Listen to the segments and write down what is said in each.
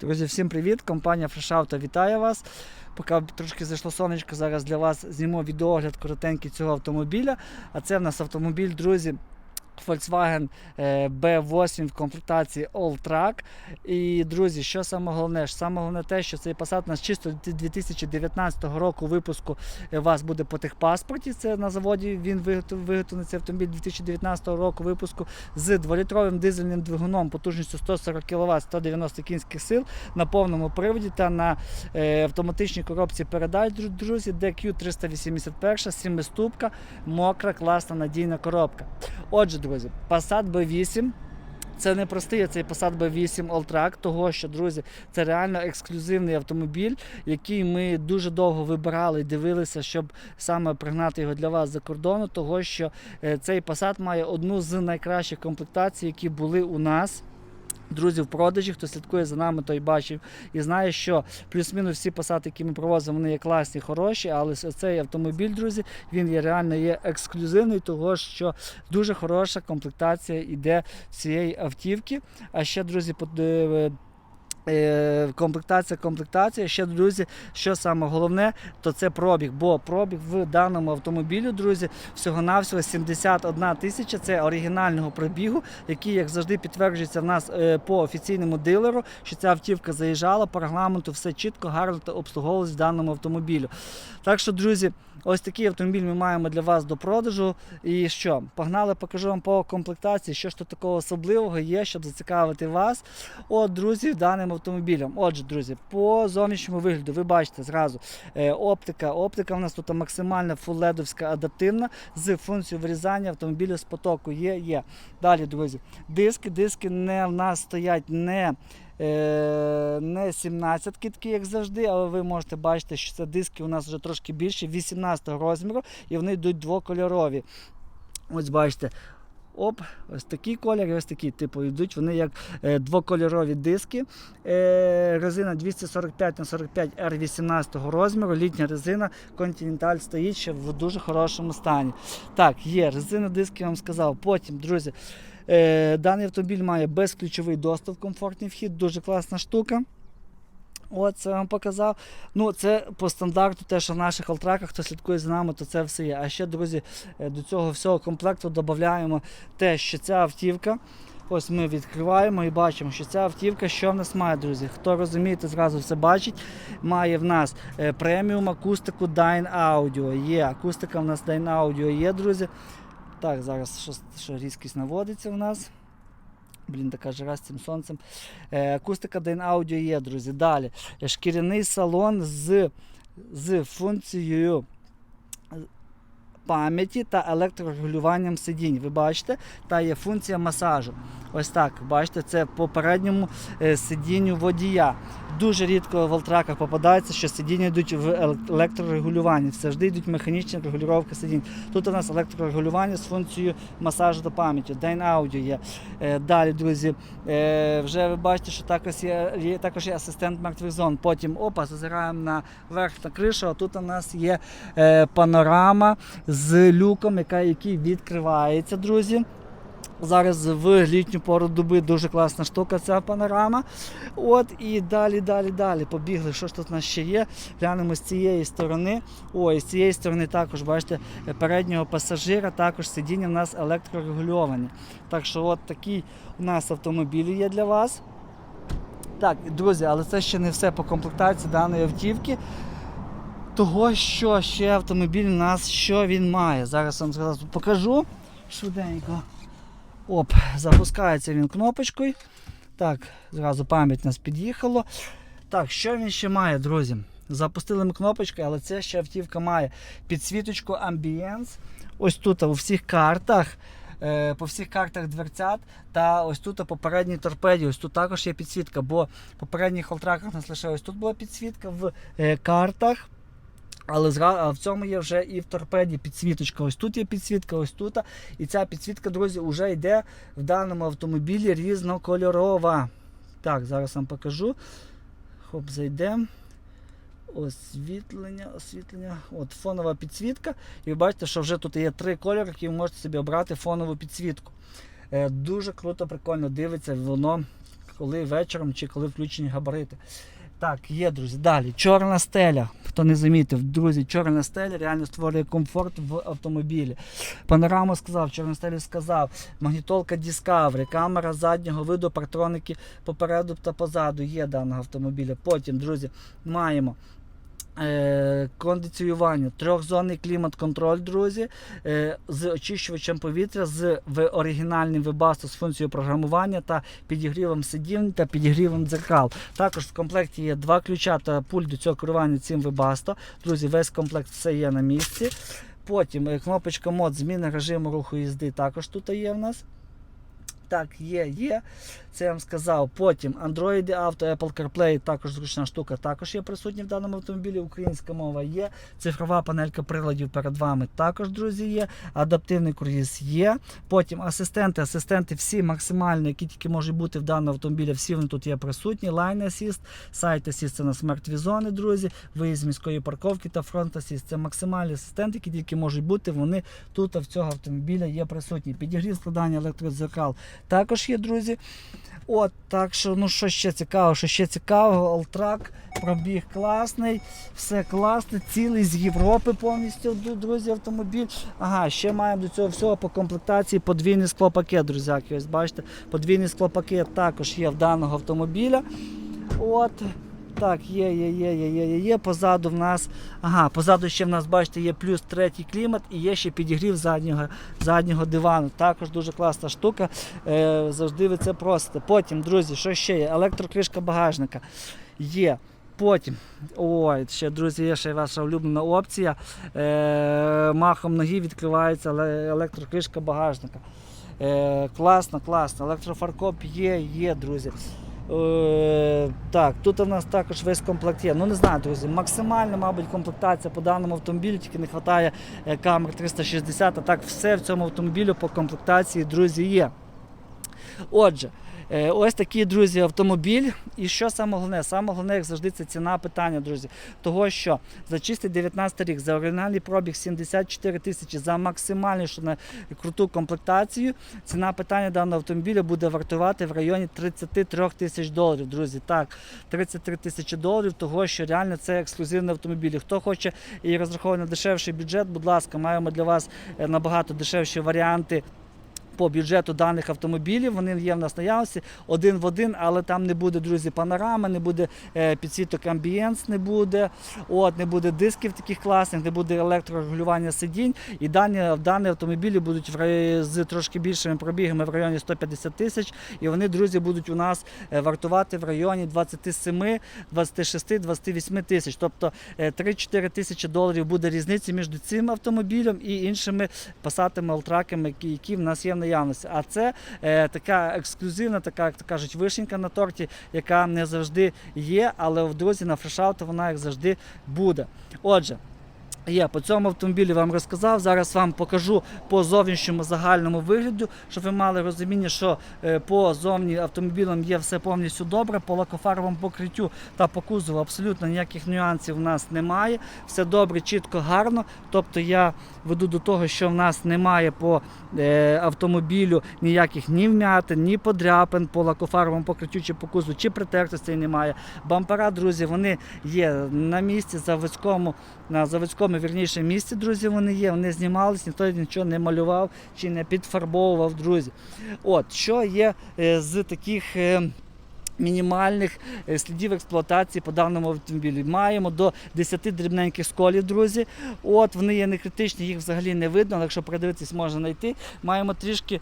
Друзі, всім привіт! Компанія Fresh Auto вітає вас. Поки трошки зайшло сонечко, зараз для вас зніму відеогляд коротенький цього автомобіля. А це в нас автомобіль, друзі. Volkswagen е, B8 в комплектації All Track. І, друзі, що саме головне? Саме головне те, що цей Passat у нас чисто 2019 року випуску е, у вас буде по техпаспорті. Це на заводі він виготовлений цей автомобіль 2019 року випуску з 2-літровим дизельним двигуном потужністю 140 кВт, 190 кінських сил на повному приводі та на е, автоматичній коробці передач, друзі, DQ381, 7-ступка, мокра, класна, надійна коробка. Отже, друзі, Passat B8. Це не простий цей Passat B8 Alltrack, того що, друзі, це реально ексклюзивний автомобіль, який ми дуже довго вибирали і дивилися, щоб саме пригнати його для вас за кордону, того що е, цей Passat має одну з найкращих комплектацій, які були у нас. Друзі, в продажі, хто слідкує за нами, той бачив і знає, що плюс-мінус всі посади, які ми провозимо, вони є класні, хороші, але цей автомобіль, друзі, він є реально є ексклюзивний, того що дуже хороша комплектація йде цієї автівки. А ще, друзі, е, комплектація, комплектація. Ще, друзі, що саме головне, то це пробіг. Бо пробіг в даному автомобілі, друзі, всього-навсього 71 тисяча. Це оригінального пробігу, який, як завжди, підтверджується в нас е, по офіційному дилеру, що ця автівка заїжджала по регламенту, все чітко, гарно та обслуговувалось в даному автомобілю. Так що, друзі, ось такий автомобіль ми маємо для вас до продажу. І що? Погнали, покажу вам по комплектації, що ж тут такого особливого є, щоб зацікавити вас. От, друзі, даним автомобілем. Отже, друзі, по зовнішньому вигляду ви бачите зразу е, оптика. Оптика в нас тут максимально фулледовська адаптивна з функцією вирізання автомобіля з потоку. Є, є. Далі, друзі, диски. Диски не в нас стоять не. Е, Не 17 такі, як завжди, але ви можете бачити, що це диски у нас вже трошки більше, 18 розміру, і вони йдуть двокольорові. Ось бачите, Оп, ось такий колір і ось такий, типу, йдуть вони як е, двокольорові диски. Е, резина 245 на 45 R18 розміру, літня резина Continental стоїть ще в дуже хорошому стані. Так, є, резина диски я вам сказав. Потім, друзі, даний автомобіль має безключовий доступ, комфортний вхід, дуже класна штука. От це вам показав. Ну, це по стандарту, те, що в наших алтраках, хто слідкує за нами, то це все є. А ще, друзі, е, до цього всього комплекту додаємо те, що ця автівка. Ось ми відкриваємо і бачимо, що ця автівка, що в нас має, друзі. Хто розумієте, зразу все бачить. Має в нас е, преміум акустику Dyne Audio. Є. Акустика в нас Dyne Audio є, друзі. Так, зараз що, що різкість наводиться в нас. Блін, така жара з цим сонцем. Е, акустика Dyne Audio є, друзі. Далі. Е, Шкіряний салон з, з функцією пам'яті та електрорегулюванням сидінь. Ви бачите, та є функція масажу. Ось так, бачите, це по передньому е, сидінню водія. Дуже рідко в алтраках попадається, що сидіння йдуть в електрорегулюванні. Завжди йдуть механічні регулювання сидінь. Тут у нас електрорегулювання з функцією масажу та пам'яті. Dyne Audio є. Е, Далі, друзі, е, вже ви бачите, що також є, є, також є асистент мертвих зон. Потім опа, зазираємо на верх на кришу, а тут у нас є е, панорама з люком, яка, який відкривається, друзі. Зараз в літню пору доби дуже класна штука ця панорама. От і далі, далі, далі. Побігли. Що ж тут у нас ще є? Глянемо з цієї сторони. Ой, з цієї сторони також, бачите, переднього пасажира також сидіння в нас електрорегульовані. Так що от такий у нас автомобіль є для вас. Так, друзі, але це ще не все по комплектації даної автівки. Того, що ще автомобіль у нас, що він має. Зараз вам покажу швиденько. Оп, запускається він кнопочкою. Так, зразу пам'ять нас під'їхало. Так, що він ще має, друзі? Запустили ми кнопочкою, але це ще автівка має підсвіточку Ambience. Ось тут у всіх картах. е, По всіх картах дверцят та ось тут по передній торпеді, ось тут також є підсвітка, бо в попередніх алтраках у нас лише ось тут була підсвітка в е, картах. Але в цьому є вже і в торпеді підсвіточка. Ось тут є підсвітка, ось тут. І ця підсвітка, друзі, вже йде в даному автомобілі різнокольорова. Так, зараз вам покажу. Хоп, зайдемо. Освітлення, освітлення. От фонова підсвітка. І ви бачите, що вже тут є три кольори, які ви можете собі обрати фонову підсвітку. Е, дуже круто, прикольно дивиться, воно коли вечором чи коли включені габарити. Так, є, друзі. Далі. Чорна стеля. Хто не замітив, друзі, чорна стеля реально створює комфорт в автомобілі. Панорама сказав, чорна стеля сказав. Магнітолка Discovery, камера заднього виду, партроники попереду та позаду є даного автомобіля. Потім, друзі, маємо. Е, кондиціювання, трьохзонний клімат-контроль, друзі, е, з очищувачем повітря, з оригінальним вебасту з функцією програмування та підігрівом сидінь та підігрівом дзеркал. Також в комплекті є два ключа та пульт до цього керування цим вебасто. Друзі, весь комплект все є на місці. Потім е, кнопочка мод зміни режиму руху їзди також тут є в нас. Так, є, є. Це я вам сказав. Потім Android Auto, Apple CarPlay, також зручна штука, також є присутні в даному автомобілі. Українська мова є. Цифрова панелька приладів перед вами також, друзі, є. Адаптивний круїз є. Потім асистенти, асистенти всі максимально, які тільки можуть бути в даному автомобілі, всі вони тут є присутні. Line Assist, Site Assist це на смертві зони, друзі, виїзд з міської парковки та Front Assist. Це максимальні асистенти, які тільки можуть бути. Вони тут в цього автомобіля є присутні. Підігрів складання електродзеркал також є, друзі. От, так що, ну що ще цікаво, що ще цікаво, Алтрак, пробіг класний, все класне, цілий з Європи повністю, друзі, автомобіль. Ага, ще маємо до цього всього по комплектації подвійний склопакет, друзяки. Ось бачите, подвійний склопакет також є в даного автомобіля. От. Так, є, є, є, є, є, є, є. Позаду в нас. Ага, позаду ще в нас, бачите, є плюс третій клімат і є ще підігрів заднього, заднього дивану. Також дуже класна штука. Е, завжди ви це просите. Потім, друзі, що ще є? Електрокришка багажника є. Потім, ой, ще, друзі, є ще ваша улюблена опція. Е, махом ноги відкривається електрокришка багажника. Е, класно, класно. Електрофаркоп є, є, друзі. Е, так, тут у нас також весь комплект є. Ну не знаю, друзі, максимальна, мабуть, комплектація по даному автомобілю, тільки не вистачає е, камер 360, а так все в цьому автомобілю по комплектації, друзі, є. Отже, ось такий, друзі, автомобіль. І що саме головне? Саме головне, як завжди, це ціна питання, друзі. Того, що за чистий 19 рік, за оригінальний пробіг 74 тисячі, за максимальнішу на круту комплектацію, ціна питання даного автомобіля буде вартувати в районі 33 тисяч доларів, друзі. Так, 33 тисячі доларів, того, що реально це ексклюзивний автомобіль. Хто хоче і розраховує на дешевший бюджет, будь ласка, маємо для вас е, набагато дешевші варіанти по бюджету даних автомобілів. Вони є в нас наявності один в один, але там не буде, друзі, панорами, не буде е, підсвіток амбієнс, не буде, от, не буде дисків таких класних, не буде електрорегулювання сидінь. І дані, дані автомобілі будуть в з трошки більшими пробігами в районі 150 тисяч. І вони, друзі, будуть у нас е, вартувати в районі 27, 26, 28 тисяч. Тобто е, 3-4 тисячі доларів буде різниця між цим автомобілем і іншими пасатами, алтраками, які, в нас є в наявності. А це е, така ексклюзивна, така, як то кажуть, вишенька на торті, яка не завжди є, але в друзі на фрешауто вона як завжди буде. Отже. Я по цьому автомобілі вам розказав. Зараз вам покажу по зовнішньому загальному вигляду, щоб ви мали розуміння, що е, по зовні автомобілям є все повністю добре. По лакофаровому покриттю та по кузову абсолютно ніяких нюансів у нас немає. Все добре, чітко, гарно. Тобто я веду до того, що в нас немає по е, автомобілю ніяких ні вмятин, ні подряпин по лакофаровому покриттю чи по кузову, чи притертостей немає. Бампера, друзі, вони є на місці заводському, на заводському вірніше місці, друзі, вони є. Вони знімались, ніхто нічого не малював чи не підфарбовував, друзі. От, що є е, з таких. е, Мінімальних е, слідів експлуатації по даному автомобілі. Маємо до 10 дрібненьких сколів, друзі. От вони є не критичні, їх взагалі не видно, але якщо придивитись, можна знайти. Маємо трішки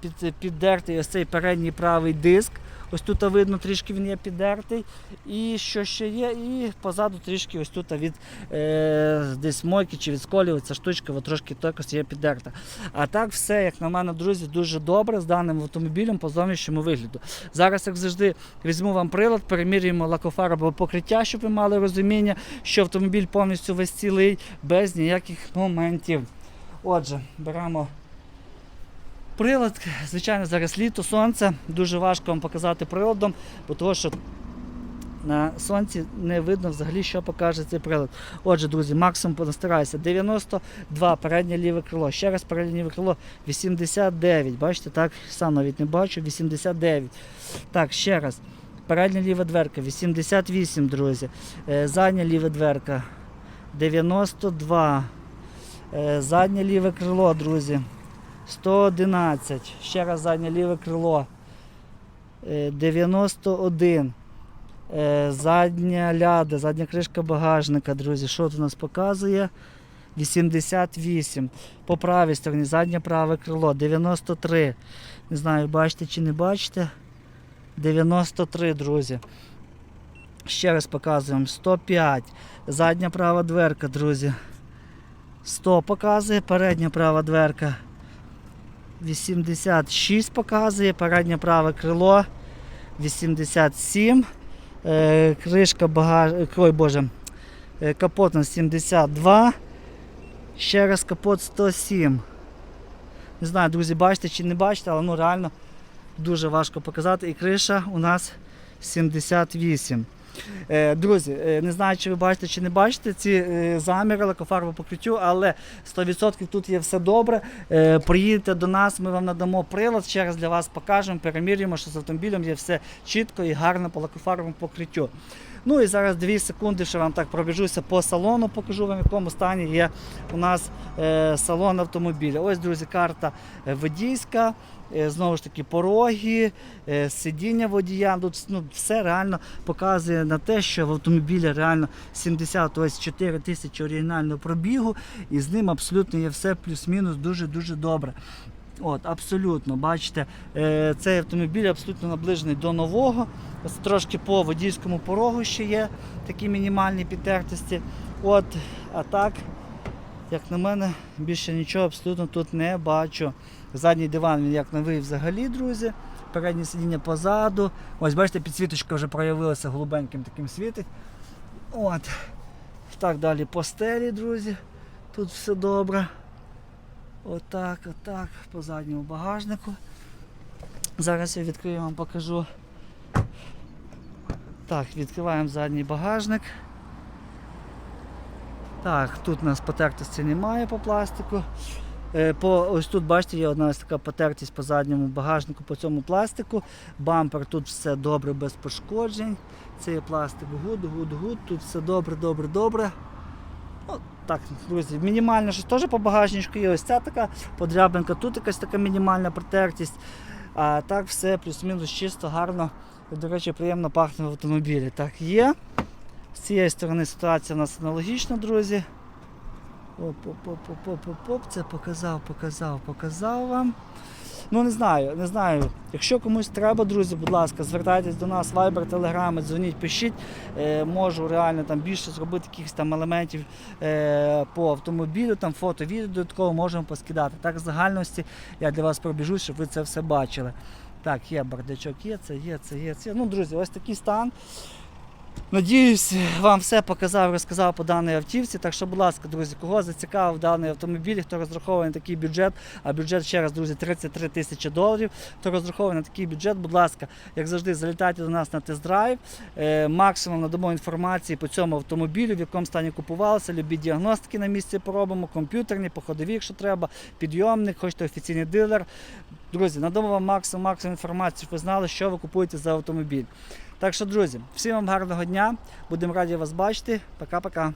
під, піддертий ось цей передній правий диск. Ось тут видно, трішки він є піддертий. І що ще є? І позаду трішки ось тут від е, десь мойки чи від сколів ця штучка трошки також є піддерта. А так все, як на мене, друзі, дуже добре з даним автомобілем по зовнішньому вигляду. Зараз, як завжди, візьму вам прилад, перемірюємо лакофарбове покриття, щоб ви мали розуміння, що автомобіль повністю весь цілий, без ніяких моментів. Отже, беремо прилад. Звичайно, зараз літо, сонце. Дуже важко вам показати приладом, бо того, що На сонці не видно взагалі, що покаже цей прилад. Отже, друзі, максимум постарайся. 92 переднє ліве крило. Ще раз переднє ліве крило 89. Бачите, так сам навіть не бачу. 89. Так, ще раз. Передня ліва дверка 88, друзі. Е, Задня ліва дверка 92. Е, Заднє ліве крило, друзі. 111. Ще раз заднє ліве крило. Е, 91. Е, Задня ляда, задня кришка багажника, друзі. Що тут у нас показує? 88. По правій стороні, заднє праве крило, 93. Не знаю, бачите чи не бачите. 93, друзі. Ще раз показуємо. 105. Задня права дверка, друзі. 100 показує, передня права дверка. 86 показує, переднє праве крило. 87. Е, кришка багаж... Ой, боже. Е, капот на 72. Ще раз капот 107. Не знаю, друзі, бачите чи не бачите, але ну реально дуже важко показати. І криша у нас 78. Е, Друзі, е, не знаю, чи ви бачите чи не бачите ці е, заміри лакофарбового покриттю, але 100% тут є все добре. Приїдете до нас, ми вам надамо прилад, ще раз для вас покажемо, перемірюємо, що з автомобілем є все чітко і гарно по лакофарбовому покриттю. Ну і зараз 2 секунди, ще вам так пробіжуся по салону, покажу вам, в якому стані є у нас е, салон автомобіля. Ось, друзі, карта е, водійська, е, знову ж таки, пороги, сидіння водія. Тут ну, все реально показує на те, що в автомобілі реально 74 тисячі оригінального пробігу, і з ним абсолютно є все плюс-мінус дуже-дуже добре. От, абсолютно, бачите, е, цей автомобіль абсолютно наближений до нового. Ось трошки по водійському порогу ще є такі мінімальні підтертості. От, а так, як на мене, більше нічого абсолютно тут не бачу. Задній диван він як новий взагалі, друзі. Переднє сидіння позаду. Ось бачите, підсвіточка вже проявилася голубеньким таким світить. От. Так далі по стелі, друзі. Тут все добре. Отак, отак, по задньому багажнику. Зараз я відкрию вам покажу. Так, відкриваємо задній багажник. Так, тут у нас потертості немає по пластику. Е, По, ось тут, бачите, є одна така потертість по задньому багажнику, по цьому пластику. Бампер тут все добре, без пошкоджень. Це є пластик гуд, гуд, гуд. Тут все добре, добре, добре. Ну, так, друзі, мінімально щось теж по багажничку є. Ось ця така подрябинка, тут якась така мінімальна протертість. А так все плюс-мінус чисто, гарно. До речі, приємно пахне в автомобілі. Так, є. З цієї сторони ситуація у нас аналогічна, друзі. Оп-оп-оп-оп-оп-оп, це показав, показав, показав вам. Ну не знаю, не знаю. Якщо комусь треба, друзі, будь ласка, звертайтесь до нас, Viber, Telegram, дзвоніть, пишіть. Е, можу реально там більше зробити якихось там елементів е, по автомобілю, там фото, відео додатково можемо поскидати. Так, в загальності я для вас пробіжу, щоб ви це все бачили. Так, є бардачок, є, це є, це є, це. Ну, друзі, ось такий стан. Надіюсь, вам все показав, розказав по даній автівці. Так що, будь ласка, друзі, кого зацікавив даний автомобіль, хто розрахований на такий бюджет, а бюджет ще раз, друзі, 33 тисячі доларів. Хто розрахований на такий бюджет, будь ласка, як завжди, залітайте до нас на тест-драйв. Е, максимум надамо інформації по цьому автомобілю, в якому стані купувалося, любі діагностики на місці поробимо, комп'ютерні, походові, якщо треба, підйомник, хочете офіційний дилер. Друзі, надамо вам максимум, максимум інформації, щоб ви знали, що ви купуєте за автомобіль. Так що, друзі, всім вам гарного дня. Будемо раді вас бачити. Пока-пока.